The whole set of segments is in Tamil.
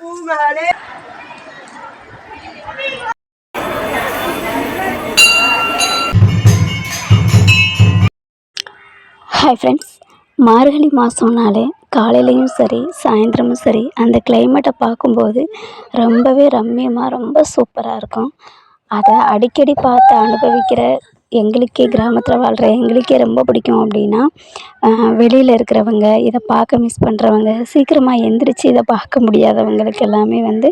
பூமகளே ஹாய் ஃப்ரெண்ட்ஸ் மார்கழி மாதம்னாலே காலையிலையும் சரி சாயந்தரமும் சரி அந்த கிளைமேட்டை பார்க்கும்போது ரொம்பவே ரம்மியமாக ரொம்ப சூப்பராக இருக்கும். அதை அடிக்கடி பார்த்து அனுபவிக்கிற எங்களுக்கே கிராமத்தில் வாழ்கிற எங்களுக்கே ரொம்ப பிடிக்கும் அப்படின்னா வெளியில் இருக்கிறவங்க இதை பார்க்க மிஸ் பண்ணுறவங்க சீக்கிரமாக எந்திரிச்சு இதை பார்க்க முடியாதவங்களுக்கு எல்லாமே வந்து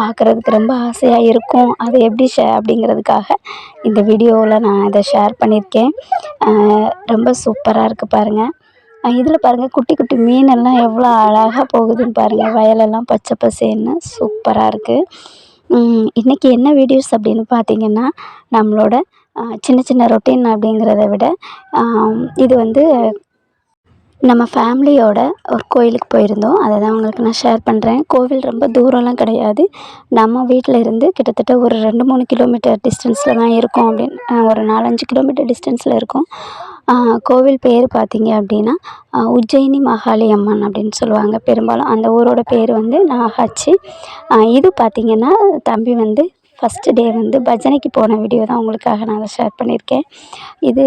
பார்க்குறதுக்கு ரொம்ப ஆசையாக இருக்கும். அது எப்படி ஷே அப்படிங்கிறதுக்காக இந்த வீடியோவில் நான் இதை ஷேர் பண்ணியிருக்கேன். ரொம்ப சூப்பராக இருக்குது பாருங்கள் இதில் பாருங்கள் குட்டி குட்டி மீனெல்லாம் எவ்வளோ அழகாக போகுதுன்னு பாருங்கள் வயலெல்லாம் பச்சை பசேல்னு சூப்பராக இருக்குது இன்றைக்கி என்ன வீடியோஸ் அப்படின்னு பார்த்தீங்கன்னா நம்மளோட சின்ன சின்ன ரொட்டீன் அப்படிங்கிறத விட இது வந்து நம்ம ஃபேமிலியோட ஒரு கோயிலுக்கு போயிருந்தோம். அதை தான் உங்களுக்கு நான் ஷேர் பண்ணுறேன் கோவில் ரொம்ப தூரம்லாம் கிடையாது. நம்ம வீட்டில் இருந்து கிட்டத்தட்ட ஒரு ரெண்டு மூணு கிலோமீட்டர் டிஸ்டன்ஸில் தான் இருக்கும் அப்படின்னு ஒரு நாலஞ்சு கிலோமீட்டர் டிஸ்டன்ஸில் இருக்கும். கோவில் பேர் பார்த்தீங்க அப்படின்னா உஜ்ஜயினி மகாளி அம்மன் அப்படின்னு சொல்லுவாங்க. பெரும்பாலும் அந்த ஊரோட பேர் வந்து நாகாச்சி. இது பார்த்திங்கன்னா தம்பி வந்து ஃபஸ்ட்டு டே வந்து பஜனைக்கு போன வீடியோ தான் உங்களுக்காக நான் அதை ஷேர் பண்ணியிருக்கேன். இது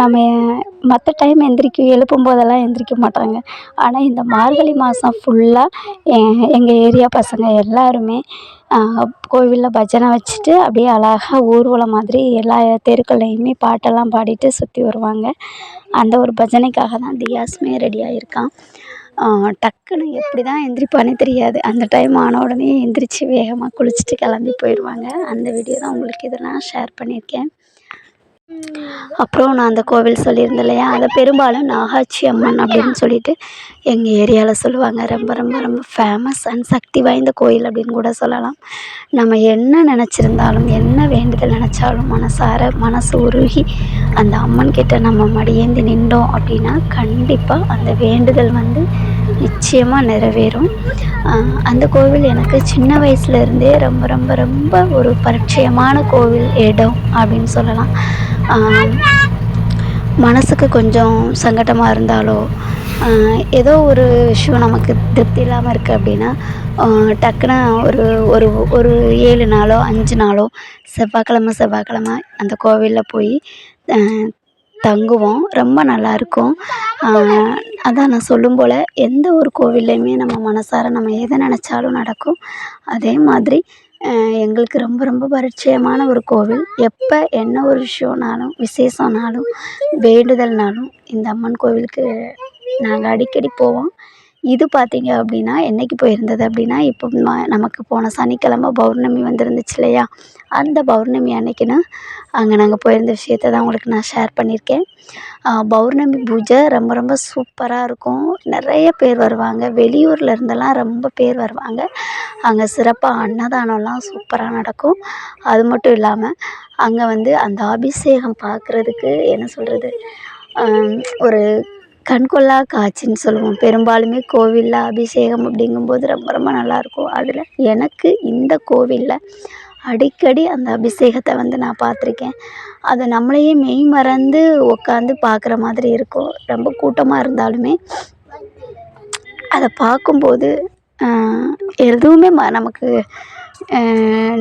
நம்ம மற்ற டைம் எந்திரிக்க எழுப்பும் போதெல்லாம் எந்திரிக்க மாட்டாங்க. ஆனால் இந்த மார்கழி மாதம் ஃபுல்லாக எங்கள் ஏரியா பசங்க எல்லாருமே கோவிலில் பஜனை வச்சுட்டு அப்படியே அழகாக ஊர்வலம் மாதிரி எல்லா தெருக்கள்லையுமே பாட்டெல்லாம் பாடிட்டு சுற்றி வருவாங்க. அந்த ஒரு பஜனைக்காக தான் தியாஸுமே ரெடி ஆகியிருக்கான் டக்குன்னு எப்படி தான் எந்திரிப்பானே தெரியாது. அந்த டைம் ஆன உடனே எந்திரிச்சு வேகமாக குளிச்சுட்டு கிளம்பி போயிடுவாங்க. அந்த வீடியோ தான் உங்களுக்கு இதெல்லாம் ஷேர் பண்ணியிருக்கேன். அப்புறம் நான் அந்த கோவில் சொல்லியிருந்தேன் இல்லையா அதை பெரும்பாலும் நாகாட்சி அம்மன் அப்படின்னு சொல்லிட்டு எங்கள் ஏரியாவில் சொல்லுவாங்க. ரொம்ப ரொம்ப ரொம்ப ஃபேமஸ் அண்ட் சக்தி வாய்ந்த கோயில் அப்படின்னு கூட சொல்லலாம். நம்ம என்ன நினச்சிருந்தாலும் என்ன வேண்டுதல் நினச்சாலும் மனசார மனசு உருகி அந்த அம்மன் கிட்ட நம்ம மடியேந்தி நின்றோம் அப்படின்னா கண்டிப்பாக அந்த வேண்டுதல் வந்து நிச்சயமாக நிறைவேறும். அந்த கோவில் எனக்கு சின்ன வயசுலேருந்தே ரொம்ப ரொம்ப ரொம்ப ஒரு பரிச்சயமான கோவில் இடம் அப்படின்னு சொல்லலாம். மனதுக்கு கொஞ்சம் சங்கடமாக இருந்தாலோ ஏதோ ஒரு விஷயம் நமக்கு திருப்தி இல்லாமல் இருக்குது அப்படின்னா டக்குன்னு ஒரு ஒரு ஒரு ஏழு நாளோ அஞ்சு நாளோ செவ்வாய்க்கிழமை செவ்வாய்க்கிழமை அந்த கோவிலில் போய் தங்குவோம். ரொம்ப நல்லாயிருக்கும் அதான் நான் சொல்லும் போல் எந்த ஒரு கோவில்லையுமே நம்ம மனசார நம்ம எதை நினச்சாலும் நடக்கும். அதே மாதிரி எங்களுக்கு ரொம்ப ரொம்ப பரிச்சயமான ஒரு கோவில். எப்போ என்ன ஒரு விஷயம்னாலும் விசேஷம்னாலும் வேண்டுதல்னாலும் இந்த அம்மன் கோவிலுக்கு நாங்கள் அடிக்கடி போவோம். இது பார்த்திங்க அப்படின்னா என்றைக்கு போயிருந்தது அப்படின்னா இப்போ ம நமக்கு போன சனிக்கிழம பௌர்ணமி வந்துருந்துச்சு இல்லையா? அந்த பௌர்ணமி அன்னைக்குன்னு அங்கே நாங்கள் போயிருந்த விஷயத்த தான் உங்களுக்கு நான் ஷேர் பண்ணியிருக்கேன். பௌர்ணமி பூஜை ரொம்ப ரொம்ப சூப்பராக இருக்கும். நிறைய பேர் வருவாங்க. வெளியூரில் இருந்தெல்லாம் ரொம்ப பேர் வருவாங்க. அங்கே சிறப்பாக அன்னதானம்லாம் சூப்பராக நடக்கும். அது மட்டும் இல்லாமல் அங்கே வந்து அந்த அபிஷேகம் பார்க்குறதுக்கு என்ன சொல்கிறது ஒரு கண்கொள்ளா காட்சின்னு சொல்லுவோம். பெரும்பாலுமே கோவிலில் அபிஷேகம் அப்படிங்கும்போது ரொம்ப ரொம்ப நல்லாயிருக்கும். அதில் எனக்கு இந்த கோவிலில் அடிக்கடி அந்த அபிஷேகத்தை வந்து நான் பார்த்துருக்கேன். அதை நம்மளையே மெய் மறந்து உட்காந்து பார்க்குற மாதிரி இருக்கும். ரொம்ப கூட்டமாக இருந்தாலுமே அதை பார்க்கும்போது எதுவுமே ம நமக்கு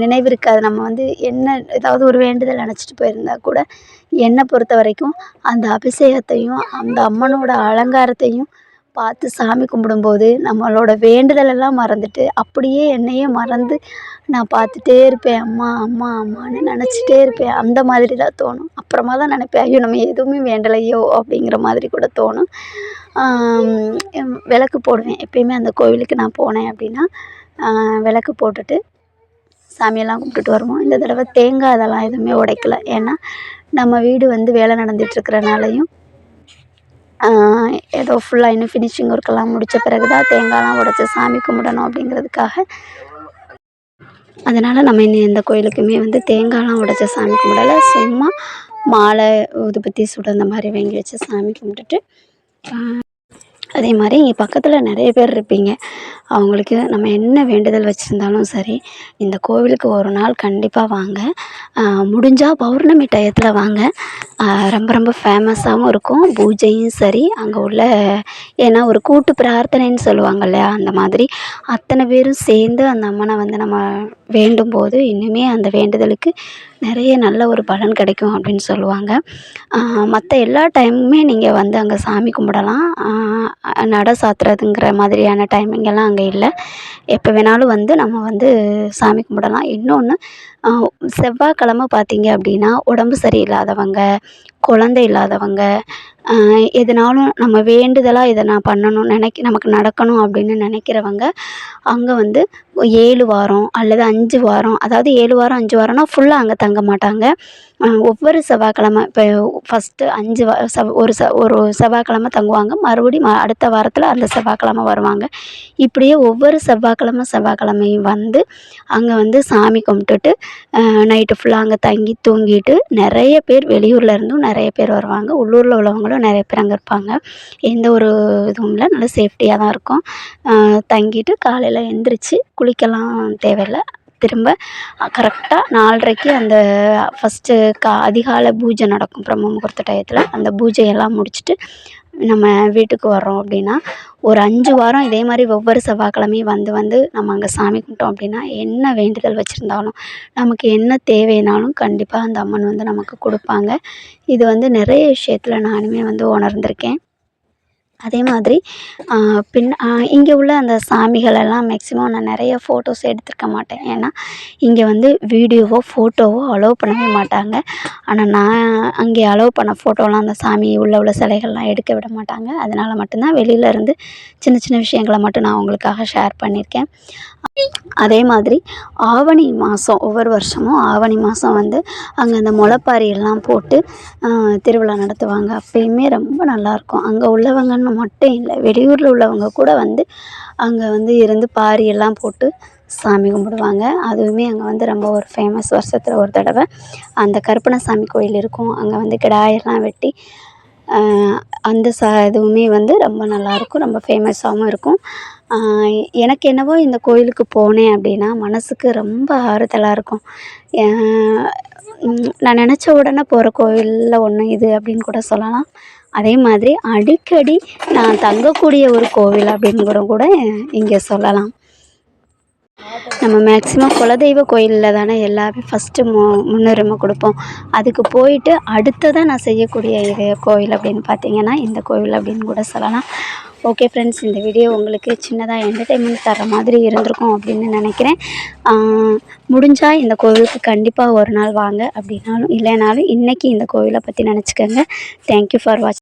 நினைவு இருக்காது. நம்ம வந்து என்ன ஏதாவது ஒரு வேண்டுதல் நினச்சிட்டு போயிருந்தா கூட என்னை பொறுத்த வரைக்கும் அந்த அபிஷேகத்தையும் அந்த அம்மனோட அலங்காரத்தையும் பார்த்து சாமி கும்பிடும்போது நம்மளோட வேண்டுதல் எல்லாம் மறந்துட்டு அப்படியே என்னையே மறந்து நான் பார்த்துட்டே இருப்பேன். அம்மா அம்மா அம்மான்னு நினச்சிட்டே இருப்பேன். அந்த மாதிரி தான் தோணும். அப்புறமா தான் நினைப்பேன் ஐயோ நம்ம எதுவுமே வேண்டலையோ அப்படிங்கிற மாதிரி கூட தோணும். விளக்கு போடுவேன். எப்பயுமே அந்த கோவிலுக்கு நான் போனேன் அப்படின்னா விளக்கு போட்டுட்டு சாமியெல்லாம் கும்பிட்டுட்டு வருவோம். இந்த தடவை தேங்காய் அதெல்லாம் எதுவுமே உடைக்கல. ஏன்னா நம்ம வீடு வந்து வேலை நடந்துகிட்ருக்கறனாலையும் ஏதோ ஃபுல்லாக இன்னும் ஃபினிஷிங் ஒர்க்கெல்லாம் முடித்த பிறகு தான் தேங்காயெலாம் உடைச்சி சாமி கும்பிடணும் அப்படிங்கிறதுக்காக. அதனால் நம்ம இன்னும் எந்த கோயிலுக்குமே வந்து தேங்காய்லாம் உடைச்ச சாமி கும்பிடல. சும்மா மாலை ஊதுபத்தி சுட அந்த மாதிரி வாங்கி வச்சு சாமி கும்பிட்டுட்டு அதே மாதிரி இங்கே பக்கத்தில் நிறைய பேர் இருப்பீங்க. அவங்களுக்கு நம்ம என்ன வேண்டுதல் வச்சுருந்தாலும் சரி இந்த கோவிலுக்கு ஒரு நாள் கண்டிப்பாக வாங்க. முடிஞ்சால் பௌர்ணமி டயத்தில் வாங்க. ரொம்ப ரொம்ப ஃபேமஸாகவும் இருக்கும். பூஜையும் சரி அங்கே உள்ள ஏன்னா ஒரு கூட்டு பிரார்த்தனைன்னு சொல்லுவாங்க இல்லையா? அந்த மாதிரி அத்தனை பேரும் சேர்ந்து அந்த அம்மனை வந்து நம்ம வேண்டும் போது இன்னுமே அந்த வேண்டுதலுக்கு நிறைய நல்ல ஒரு பலன் கிடைக்கும் அப்படின்னு சொல்லுவாங்க. மற்ற எல்லா டைமுமே நீங்கள் வந்து அங்கே சாமி கும்பிடலாம். நடை சாத்துறதுங்கிற மாதிரியான டைமிங்கெல்லாம் அங்கே இல்லை. எப்போ வேணாலும் வந்து நம்ம வந்து சாமி கும்பிடலாம். இன்னொன்று செவ்வாய்க்கிழம பார்த்தீங்க அப்படின்னா உடம்பு சரியில்லாதவங்க குழந்தை இல்லாதவங்க எதுனாலும் நம்ம வேண்டுதலாக இதை நான் பண்ணணும் நினைக்க நமக்கு நடக்கணும் அப்படின்னு நினைக்கிறவங்க அங்கே வந்து ஏழு வாரம் அல்லது அஞ்சு வாரம் அதாவது ஏழு வாரம் அஞ்சு வாரம்னா ஃபுல்லாக அங்கே தங்க மாட்டாங்க. ஒவ்வொரு செவ்வாய்க்கிழம இப்போ ஃபஸ்ட்டு அஞ்சு வா செவ் ஒரு செ ஒரு செவ்வாய்க்கிழம தங்குவாங்க. மறுபடியும் ம அடுத்த வாரத்தில் அந்த செவ்வாய்க்கிழம வருவாங்க. இப்படியே ஒவ்வொரு செவ்வாய்க்கிழம செவ்வாய்க்கிழமையும் வந்து அங்கே வந்து சாமி கும்பிட்டுட்டு நைட்டு ஃபுல்லாக அங்கே தங்கி தூங்கிட்டு நிறைய பேர் வெளியூரில் இருந்தும் நிறைய பேர் வருவாங்க. உள்ளூரில் உள்ளவங்களும் நிறைய பேர் அங்கே இருப்பாங்க. எந்த ஒரு இதுவும் இல்லை. நல்லா சேஃப்டியாக தான் இருக்கும். தங்கிட்டு காலையில் எழுந்திரிச்சி குளிக்கலாம் தேவையில்ல. திரும்ப கரெக்டாக நாலரைக்கு அந்த ஃபஸ்ட்டு கா அதிகாலை பூஜை நடக்கும் பிரம்ம முகூர்த்த டயத்தில். அந்த பூஜையெல்லாம் முடிச்சுட்டு நம்ம வீட்டுக்கு வர்றோம் அப்படின்னா ஒரு அஞ்சு வாரம் இதே மாதிரி ஒவ்வொரு செவ்வாய்க்கிழமையும் வந்து வந்து நம்ம அங்கே சாமி கும்பிட்டோம் அப்படின்னா என்ன வேண்டுதல் வச்சுருந்தாலும் நமக்கு என்ன தேவைனாலும் கண்டிப்பாக அந்த அம்மன் வந்து நமக்கு கொடுப்பாங்க. இது வந்து நிறைய விஷயத்தில் நானுமே வந்து உணர்ந்திருக்கேன். அதே மாதிரி பின் இங்கே உள்ள அந்த சாமிகளெல்லாம் மேக்ஸிமம் நான் நிறைய ஃபோட்டோஸ் எடுத்திருக்க மாட்டேன். ஏன்னா இங்கே வந்து வீடியோவோ ஃபோட்டோவோ அலோவ் பண்ணவே மாட்டாங்க. ஆனால் நான் அங்கே அலோவ் பண்ண ஃபோட்டோலாம் அந்த சாமி உள்ள உள்ள சிலைகள்லாம் எடுக்க விட மாட்டாங்க. அதனால் மட்டும்தான் வெளியில இருந்து சின்ன சின்ன விஷயங்களை மட்டும் நான் உங்களுக்காக ஷேர் பண்ணியிருக்கேன். அதே மாதிரி ஆவணி மாதம் ஒவ்வொரு வருஷமும் ஆவணி மாதம் வந்து அங்கே அந்த முளைப்பாரி எல்லாம் போட்டு திருவிழா நடத்துவாங்க. அப்பயுமே ரொம்ப நல்லாயிருக்கும் அங்கே உள்ளவங்கன்னு மட்டும் இல்லை. வெளியூரில் உள்ளவங்க கூட வந்து அங்கே வந்து இருந்து பாரி எல்லாம் போட்டு சாமி கும்பிடுவாங்க. அதுவுமே அங்கே வந்து ரொம்ப ஒரு ஃபேமஸ் வருஷத்தில் ஒரு தடவை. அந்த கருப்பணசாமி கோயில் இருக்கும். அங்கே வந்து கிடாயெல்லாம் வெட்டி அந்த ச இதுவுமே வந்து ரொம்ப நல்லாயிருக்கும் ரொம்ப ஃபேமஸாகவும் இருக்கும். எனக்கு என்னவோ இந்த கோயிலுக்கு போனேன் அப்படின்னா மனதுக்கு ரொம்ப ஆறுதலாக இருக்கும். நான் நினச்ச உடனே போகிற கோவிலில் ஒன்று இது அப்படின்னு கூட சொல்லலாம். அதே மாதிரி அடிக்கடி நான் தங்கக்கூடிய ஒரு கோவில் அப்படின்னு கூட கூட இங்கே சொல்லலாம். நம்ம மேக்ஸிமம் குலதெய்வ கோயிலில் தானே எல்லாமே ஃபஸ்ட்டு மு முன்னுரிமை கொடுப்போம். அதுக்கு போயிட்டு அடுத்ததாக நான் செய்யக்கூடிய இது கோவில் அப்படின்னு பார்த்தீங்கன்னா இந்த கோவில் அப்படின்னு கூட சொல்லலாம். ஓகே ஃப்ரெண்ட்ஸ் இந்த வீடியோ உங்களுக்கு சின்னதாக என்டர்டெயின்மெண்ட் தர மாதிரி இருந்திருக்கும் அப்படின்னு நினைக்கிறேன். முடிஞ்சால் இந்த கோவிலுக்கு கண்டிப்பாக ஒரு நாள் வாங்க. அப்படின்னாலும் இல்லைனாலும் இன்றைக்கி இந்த கோவிலை பற்றி நினச்சிக்கோங்க. Thank you for watch